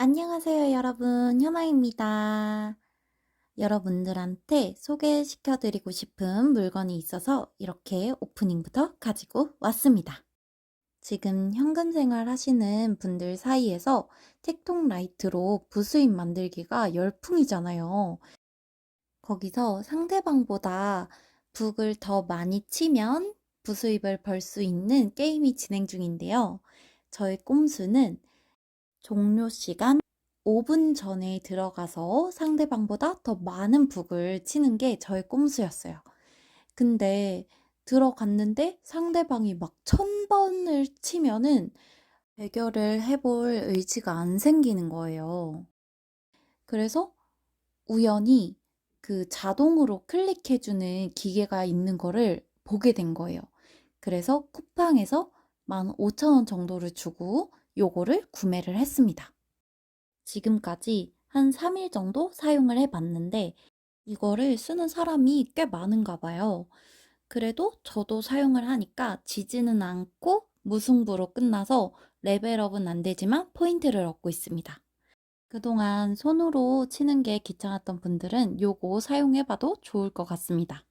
안녕하세요, 여러분. 현아입니다. 여러분들한테 소개시켜드리고 싶은 물건이 있어서 이렇게 오프닝부터 가지고 왔습니다. 지금 현금 생활 하시는 분들 사이에서 틱톡 라이트로 부수입 만들기가 열풍이잖아요. 거기서 상대방보다 북을 더 많이 치면 부수입을 벌 수 있는 게임이 진행 중인데요. 저의 꼼수는 종료 시간 5분 전에 들어가서 상대방보다 더 많은 북을 치는 게 저의 꼼수였어요. 근데 들어갔는데 상대방이 막 천 번을 치면은 대결을 해볼 의지가 안 생기는 거예요. 그래서 우연히 그 자동으로 클릭해주는 기계가 있는 거를 보게 된 거예요. 그래서 쿠팡에서 15,000원 정도를 주고 요거를 구매를 했습니다. 지금까지 한 3일 정도 사용을 해봤는데 이거를 쓰는 사람이 꽤 많은가 봐요. 그래도 저도 사용을 하니까 지지는 않고 무승부로 끝나서 레벨업은 안 되지만 포인트를 얻고 있습니다. 그동안 손으로 치는 게 귀찮았던 분들은 요거 사용해봐도 좋을 것 같습니다.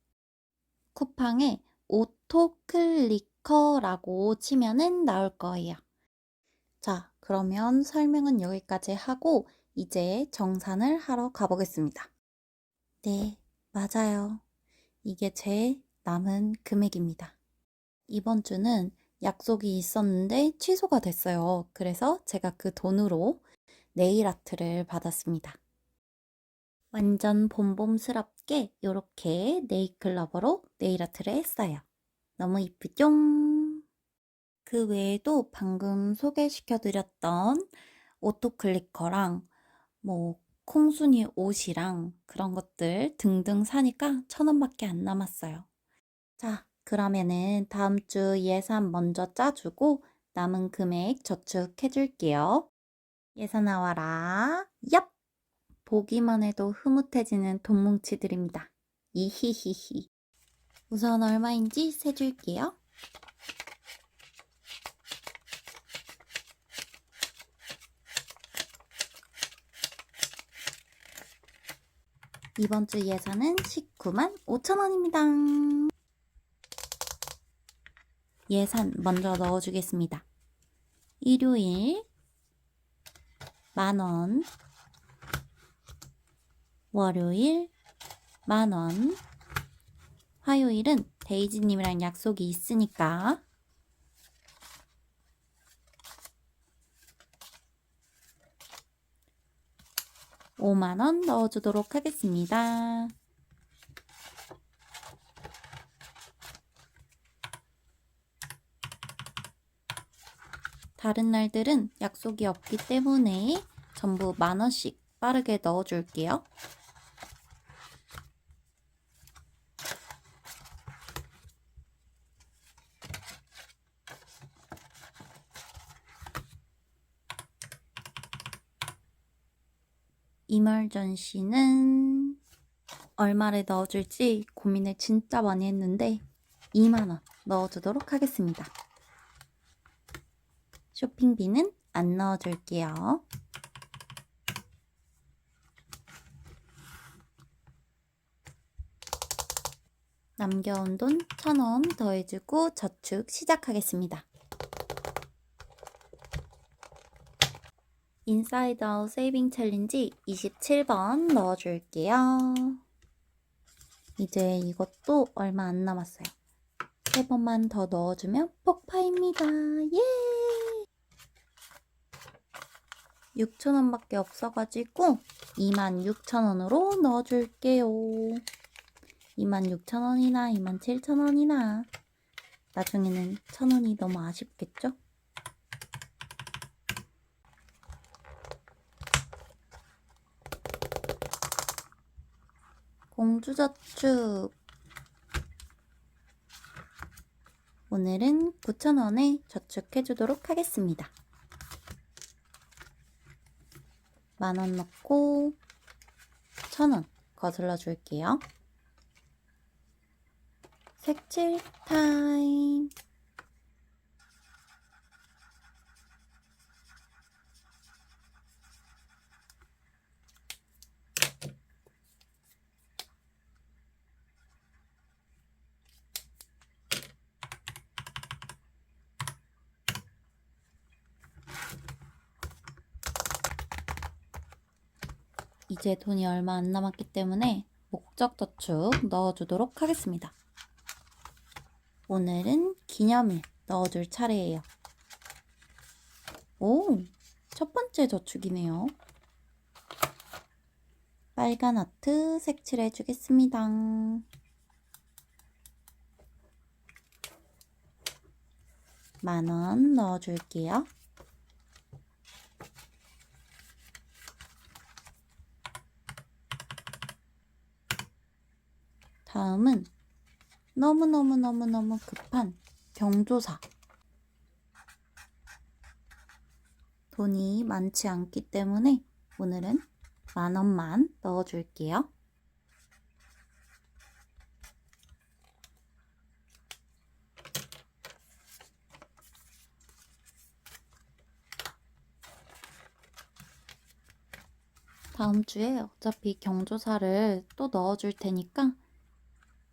쿠팡에 오토클리커라고 치면은 나올 거예요. 자, 그러면 설명은 여기까지 하고 이제 정산을 하러 가보겠습니다. 네, 맞아요. 이게 제 남은 금액입니다. 이번 주는 약속이 있었는데 취소가 됐어요. 그래서 제가 그 돈으로 네일 아트를 받았습니다. 완전 봄봄스럽게 이렇게 네일클러버로 네일 아트를 했어요. 너무 이쁘죠? 그 외에도 방금 소개시켜드렸던 오토클리커랑 뭐 콩순이 옷이랑 그런 것들 등등 사니까 천 원밖에 안 남았어요. 자, 그러면은 다음 주 예산 먼저 짜주고 남은 금액 저축해줄게요. 예산 나와라. 얍! 보기만 해도 흐뭇해지는 돈뭉치들입니다. 이히히히. 우선 얼마인지 세줄게요. 이번 주 예산은 19만 5천 원입니다. 예산 먼저 넣어주겠습니다. 일요일 만원, 월요일 만원, 화요일은 데이지님이랑 약속이 있으니까 5만원 넣어주도록 하겠습니다. 다른 날들은 약속이 없기 때문에 전부 만원씩 빠르게 넣어줄게요. 이멀전시는 얼마를 넣어줄지 고민을 진짜 많이 했는데 2만원 넣어주도록 하겠습니다. 쇼핑비는 안 넣어줄게요. 남겨온 돈 1,000원 더해주고 저축 시작하겠습니다. 인사이드 아웃 세이빙 챌린지 27번 넣어줄게요. 이제 이것도 얼마 안 남았어요. 세 번만 더 넣어주면 폭파입니다. 예! 6,000원밖에 없어가지고 26,000원으로 넣어줄게요. 26,000원이나 27,000원이나 나중에는 1,000원이 너무 아쉽겠죠? 공주저축 오늘은 9,000원에 저축해 주도록 하겠습니다. 만원 넣고 1,000원 거슬러 줄게요. 색칠 타임 이제 돈이 얼마 안 남았기 때문에 목적 저축 넣어주도록 하겠습니다. 오늘은 기념일 넣어줄 차례예요. 오, 첫 번째 저축이네요. 빨간 하트 색칠해 주겠습니다. 만원 넣어줄게요. 다음은 너무너무너무너무 급한 경조사. 돈이 많지 않기 때문에 오늘은 만 원만 넣어줄게요. 다음 주에 어차피 경조사를 또 넣어줄 테니까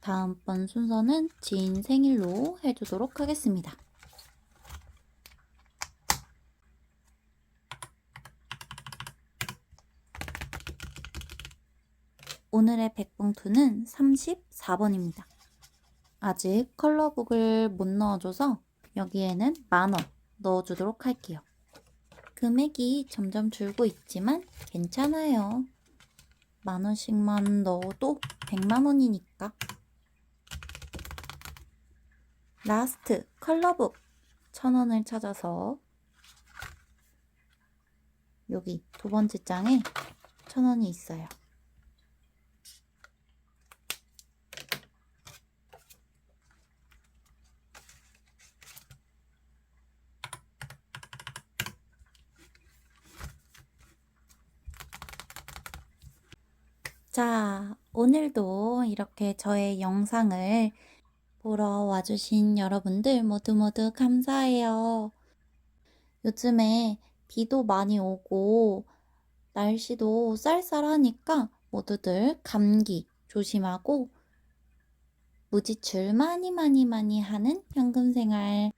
다음번 순서는 지인 생일로 해주도록 하겠습니다. 오늘의 백봉투는 34번입니다. 아직 컬러북을 못 넣어줘서 여기에는 만원 넣어주도록 할게요. 금액이 점점 줄고 있지만 괜찮아요. 만원씩만 넣어도 100만원이니까. 라스트 컬러북 천원을 찾아서 여기 두 번째 장에 천원이 있어요. 자, 오늘도 이렇게 저의 영상을 보러 와주신 여러분들 모두 모두 감사해요. 요즘에 비도 많이 오고 날씨도 쌀쌀하니까 모두들 감기 조심하고 무지출 많이 많이 많이 하는 현금 생활